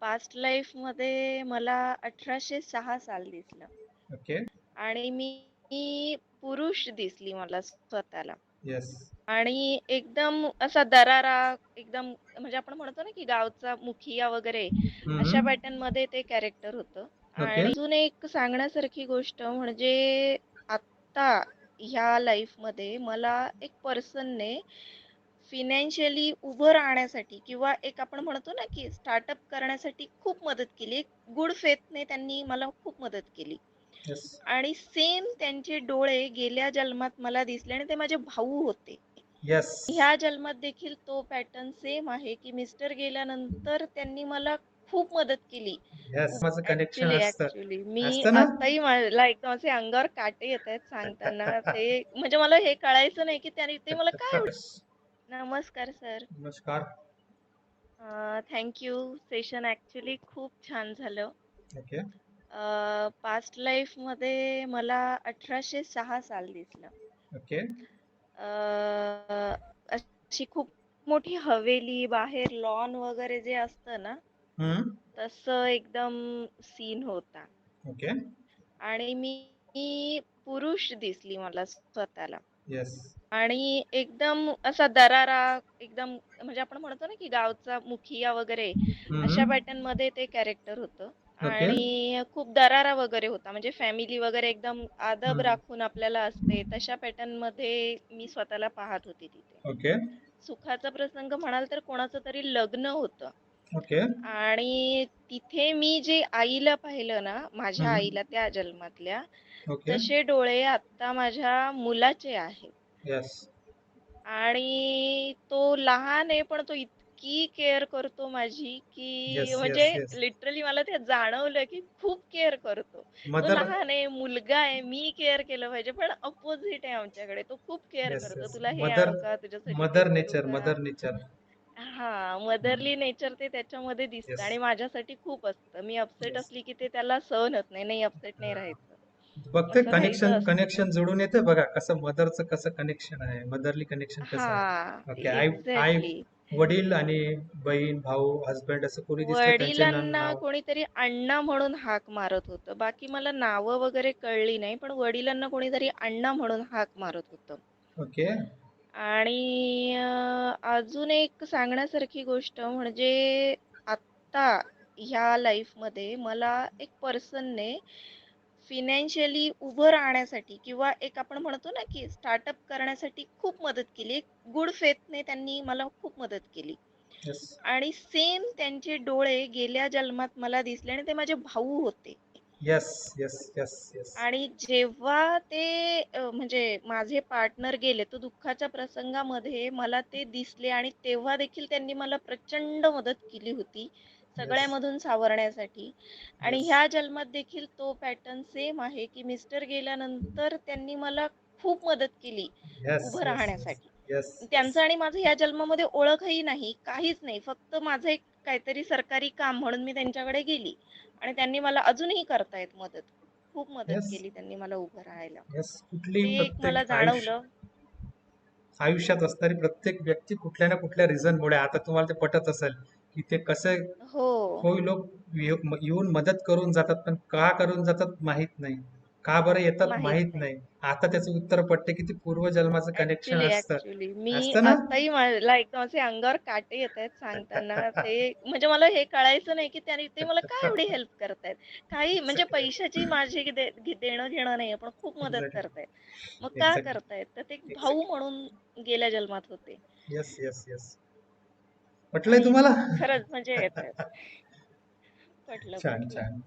Past लाईफमध्ये मला अठराशे सहा साल दिसलं. ओके. आणि मी पुरुष दिसली मला स्वतःला. आणि एकदम असा दरारा एकदम म्हणजे आपण म्हणतो ना की गावचा मुखिया वगैरे अशा पॅटर्नमध्ये ते कॅरेक्टर होतं. आणि अजून एक सांगण्यासारखी गोष्ट म्हणजे आत्ता ह्या लाईफमध्ये मला एक पर्सनने फिनान्शियली उभं राहण्यासाठी किंवा एक आपण म्हणतो ना की स्टार्टअप करण्यासाठी खूप मदत केली. एक गुड फेथने त्यांनी मला खूप मदत केली. येस आणि सेम त्यांचे डोळे गेल्या जन्मात मला दिसले आणि ते माझे भाऊ होते. येस ह्या जन्मात देखील तो पॅटर्न सेम आहे की मिस्टर गेल्यानंतर त्यांनी मला खूप मदत केली. ऍक्च्युली मी? आताही मला एकदम असे अंगावर काटे येत आहेत सांगताना. ते म्हणजे मला हे कळायचं नाही की त्याने ते मला काय नमस्कार सर. नमस्कार. थँक्यू सेशन ऍक्च्युली खूप छान झालं. ओके पास्ट लाईफमध्ये मला अठराशे सहा साल दिसलं. ओके अं, अशी खूप मोठी हवेली बाहेर लॉन वगैरे जे असतं ना हम्म. तसं एकदम सीन होता. ओके आणि मी मी पुरुष दिसली मला स्वतःला. येस आणि एकदम असा दरारा एकदम म्हणजे आपण म्हणतो ना की गावचा मुखिया वगैरे अशा पॅटर्नमध्ये ते कॅरेक्टर होतं. आणि खूप दरारा वगैरे होता. म्हणजे फॅमिली वगैरे एकदम आदब. राखून आपल्याला असते. तशा पॅटर्नमध्ये मी स्वतःला पाहत होती तिथे. सुखाचा प्रसंग म्हणाल तर कोणाचं तरी लग्न होतं. ओके. आणि तिथे मी जे आईला पाहिलं ना माझ्या हम्म. आईला त्या जन्मातल्या ओके. तसे डोळे आता माझ्या मुलाचे आहेत. येस आणि तो लहान आहे पण तो इतकी केअर करतो माझी की म्हणजे. लिटरली मला ते जाणवलं की खूप केअर करतो. तो मदर लहान आहे मुलगा आहे मी केअर केलं पाहिजे पण अपोजिट आहे आमच्याकडे. तो खूप केअर करतो. तुला हे आणू का? तुझ्यासाठी मदर ते करू नेचर का? मदर नेचर हा मदरली नेचर ते त्याच्यामध्ये दिसतं. आणि माझ्यासाठी खूप असतं. मी अपसेट. असली की ते त्याला सहन होत नाही नाही अपसेट नाही राहायचं. बघते असं कनेक्शन असतं. कनेक्शन जोडून येते बघा कसं मदरचं कसं कनेक्शन आहे मदरली कनेक्शन कसं आहे. ओके आई आई एक्झॅक्टली वडील आणि बहीण भाऊ हस्बंड असं कोणी दिसलं त्यांचे ना- वडिलांना नाव कोणीतरी अण्णा म्हणून हाक मारत होतं. बाकी मला नावं वगैरे कळली नाही पण वडिलांना कोणीतरी अण्णा म्हणून हाक मारत होतं. ओके आणि अजून एक सांगण्यासारखी गोष्ट म्हणजे आत्ता ह्या लाईफमध्ये मला एक पर्सनने फिनान्शियली उभं राहण्यासाठी किंवा एक आपण म्हणतो ना की स्टार्टअप करण्यासाठी खूप मदत केली. एक गुड फेथने त्यांनी मला खूप मदत केली. आणि सेम त्यांचे डोळे गेल्या जन्मात मला दिसले आणि ते माझे भाऊ होते. येस येस येस येस आणि जेव्हा ते अ, म्हणजे माझे पार्टनर गेले तो दुःखाच्या प्रसंगामध्ये मला ते दिसले आणि तेव्हा देखील त्यांनी मला प्रचंड मदत केली होती सगळ्यामधून सावरण्यासाठी. आणि Yes. ह्या जन्मात देखील तो पॅटर्न सेम आहे की मिस्टर गेल्यानंतर त्यांनी मला खूप मदत केली येस उभं राहण्यासाठी. येस त्यांचं आणि माझं या जन्मामध्ये ओळखही नाही काहीच नाही. फक्त माझं एक काहीतरी सरकारी काम म्हणून मी त्यांच्याकडे गेली आणि त्यांनी मला अजूनही करतायत मदत. खूप मदत. केली त्यांनी मला उभं राहायला. ते एक मला जाणवलं. आयुष्यात असणारी प्रत्येक व्यक्ती कुठल्या ना कुठल्या रिझन मुळे आता तुम्हाला ते पटत असेल की ते कसं हो. लोक येऊ- येऊन मदत करून जातात पण का करून जातात माहीत नाही. का बरं येतात माहीत माहीत नाही. आता त्याचं उत्तर पडते की ते पूर्वजन्माचं कनेक्शन ऍक्च्युली असतं. ऍक्च्युली मी असतं ना? आताही मला एकदम असे अंगावर काटे येत आहेत सांगताना. ते म्हणजे मला हे कळायचं नाही की त्याने ते मला काय एवढी हेल्प करतायत काही म्हणजे. पैशाची माझी घे- देणं घेणं नाहीये पण खूप मदत. करतायत मग का. करतायत तर ते भाऊ म्हणून गेल्या जन्मात होते. येस येस येस पटलंय आणि तुम्हाला? खरंच म्हणजे येत पटलं छान छान.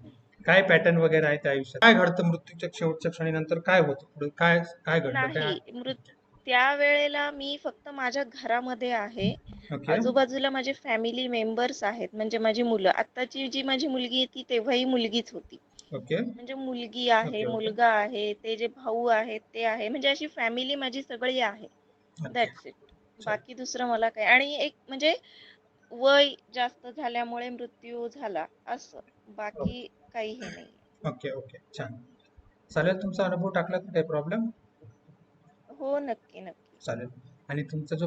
काय पॅटर्न वगैरे आहे त्या आयुष्यात? काय घडतं मृत्यूच्या शेवटच्या क्षणी नंतर काय होतं पुढे? काय काय घडलं? काय नाही मृत त्या वेळेला मी फक्त माझ्या घरामध्ये आहे. ओके. आजूबाजूला माझे फॅमिली मेंबर्स आहेत. म्हणजे माझी मुलं. आत्ताची जी माझी मुलगी आहे ती तेव्हाही मुलगीच होती. ओके. म्हणजे मुलगी आहे ओके. मुलगा आहे ते जे भाऊ आहेत ते आहे. म्हणजे अशी फॅमिली माझी सगळी आहे. दॅट्स इट बाकी दुसरं मला काय? आणि एक म्हणजे वय जास्त झाल्यामुळे मृत्यू झाला असं. बाकी काही हे नाही. Okay okay. छान. चालेल तुमचा अनुभव टाकला काही प्रॉब्लेम हो नक्की नक्की. चालेल. आणि तुमचा जो